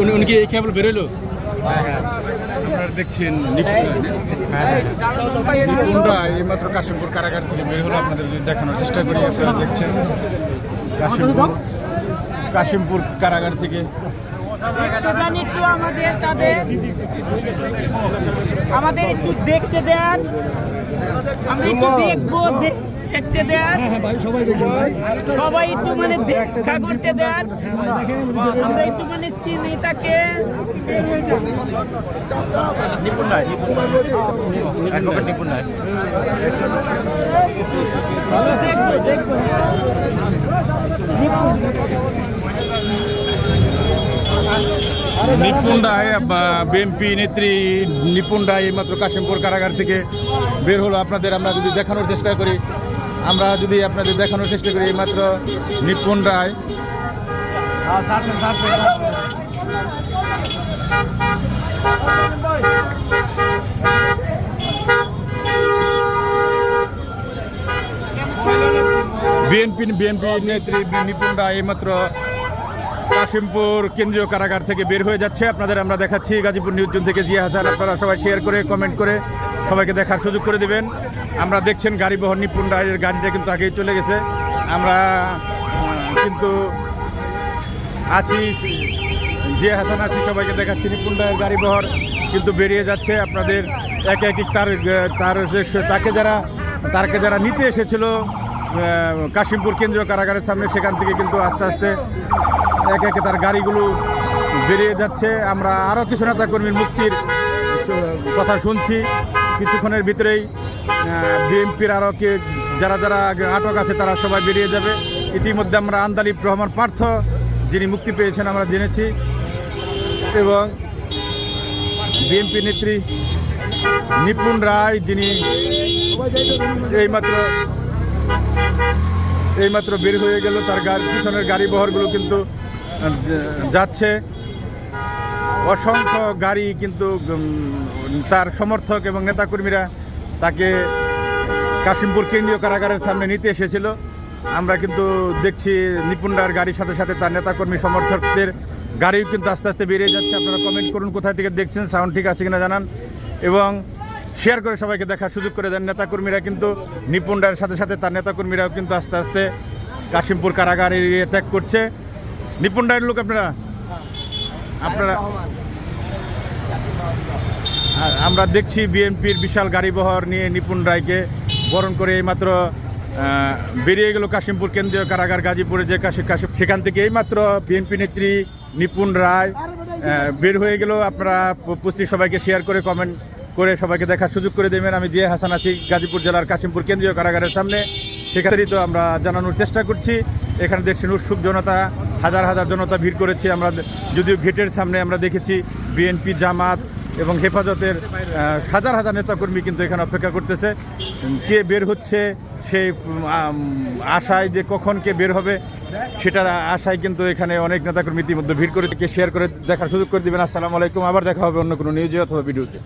উনি উনি- কি এই কেবল বেরোলো? আপনারা দেখছেন নিপুণরা এইমাত্র কাশিমপুর কারাগার থেকে বের হলো আপনাদের যদি দেখানোর চেষ্টা করি আপনারা দেখছেন। কাশিমপুর কাশিমপুর কারাগার থেকে। একটু আমাদের তাদের। আমাদের একটু দেখতে দেন। আমরা একটু দেখব দেখতে দেন সবাই একটু মানে দেখা করতে দেন আমরা একটু মানে চিনি তাকে। দেখব দেখব নিপুণ রায় বিএনপি নেত্রী নিপুণ রায় এইমাত্র কাশিমপুর কারাগার থেকে বের হলো। আপনাদের আমরা যদি দেখানোর চেষ্টা করি আমরা যদি আপনাদের দেখানোর চেষ্টা করি এইমাত্র নিপুণ রায়। বিএনপি বিএনপি নেত্রী নিপুণ রায় এইমাত্র কাশিমপুর কেন্দ্রীয় কারাগার থেকে বের হয়ে যাচ্ছে। আপনাদের আমরা দেখাচ্ছি গাজীপুর নিউজন থেকে জিয়া হাসান। আপনারা সবাই শেয়ার করে কমেন্ট করে সবাইকে দেখার সুযোগ করে দিবেন। আমরা দেখছেন গাড়ি বহর নিপুণ রায়ের গাড়িটা কিন্তু আগেই চলে গেছে। আমরা কিন্তু আছি, জিয়া হাসান আছি, সবাইকে দেখাচ্ছি নিপুণ রায়ের গাড়ি বহর কিন্তু বেরিয়ে যাচ্ছে আপনাদের একে এক তার তার তাকে যারা, তারকে যারা নিতে এসেছিল কাশিমপুর কেন্দ্রীয় কারাগারের সামনে, সেখান থেকে কিন্তু আস্তে আস্তে একে একে তার গাড়িগুলো বেরিয়ে যাচ্ছে। আমরা আরও কিছু নেতাকর্মীর মুক্তির কথা শুনছি। কিছুক্ষণের ভিতরেই বিএনপির আরও কে যারা যারা আটক আছে, তারা সবাই বেরিয়ে যাবে। ইতিমধ্যে আমরা আন্দালিব রহমান পার্থ, যিনি মুক্তি পেয়েছেন, আমরা জেনেছি। এবং বিএনপি নেত্রী নিপুণ রায়, যিনি এইমাত্র এইমাত্র বের হয়ে গেল। তার গাড়ি পিছনের গাড়ি বহরগুলো কিন্তু যাচ্ছে। অসংখ্য গাড়ি কিন্তু তার সমর্থক এবং নেতাকর্মীরা তাকে কাশিমপুর কেন্দ্রীয় কারাগারের সামনে নিতে এসেছিল। আমরা কিন্তু দেখছি নিপুণরার গাড়ির সাথে সাথে তার নেতাকর্মী সমর্থকদের গাড়িও কিন্তু আস্তে আস্তে বেরিয়ে যাচ্ছে। আপনারা কমেন্ট করুন কোথায় থেকে দেখছেন সাউন্ড ঠিক আছে কিনা জানান। এবং শেয়ার করে সবাইকে দেখার সুযোগ করে দেন নেতাকর্মীরা কিন্তু নিপুণরার সাথে সাথে তার নেতাকর্মীরাও কিন্তু আস্তে আস্তে কাশিমপুর কারাগার এরিয়া ত্যাগ করছে। নিপুণ রায়ের লোক আপনারা? আপনারা আমরা দেখছি বিএনপির বিশাল গাড়িবহর নিয়ে নিপুণ রায়কে বরণ করে এইমাত্র বেরিয়ে গেল কাশিমপুর কেন্দ্রীয় কারাগার গাজীপুরে যে কাশি কাশিম সেখান থেকে এইমাত্র বিএনপি নেত্রী নিপুণ রায় বের হয়ে গেল। আপনারা পুষ্টি সবাইকে শেয়ার করে কমেন্ট করে সবাইকে দেখার সুযোগ করে দেবেন। আমি জিয়া হাসান আছি গাজীপুর জেলার কাশিমপুর কেন্দ্রীয় কারাগারের সামনে। সেখানেই তো আমরা জানানোর চেষ্টা করছি। এখানে দেখছেন উৎসুক জনতা হাজার হাজার জনতা ভিড় করেছে। আমরা যদিও গেটের সামনে আমরা দেখেছি বিএনপি জামাত এবং হেফাজতের হাজার হাজার নেতাকর্মী কিন্তু এখানে অপেক্ষা করতেছে। কে বের হচ্ছে, সেই আশায় যে কখন কে বের হবে, সেটার আশায় কিন্তু এখানে অনেক নেতাকর্মী ইতিমধ্যে ভিড় করে শেয়ার করে দেখার সুযোগ করে দিবেন। আসসালামু আলাইকুম। আবার দেখা হবে অন্য কোনো নিউজে অথবা ভিডিওতে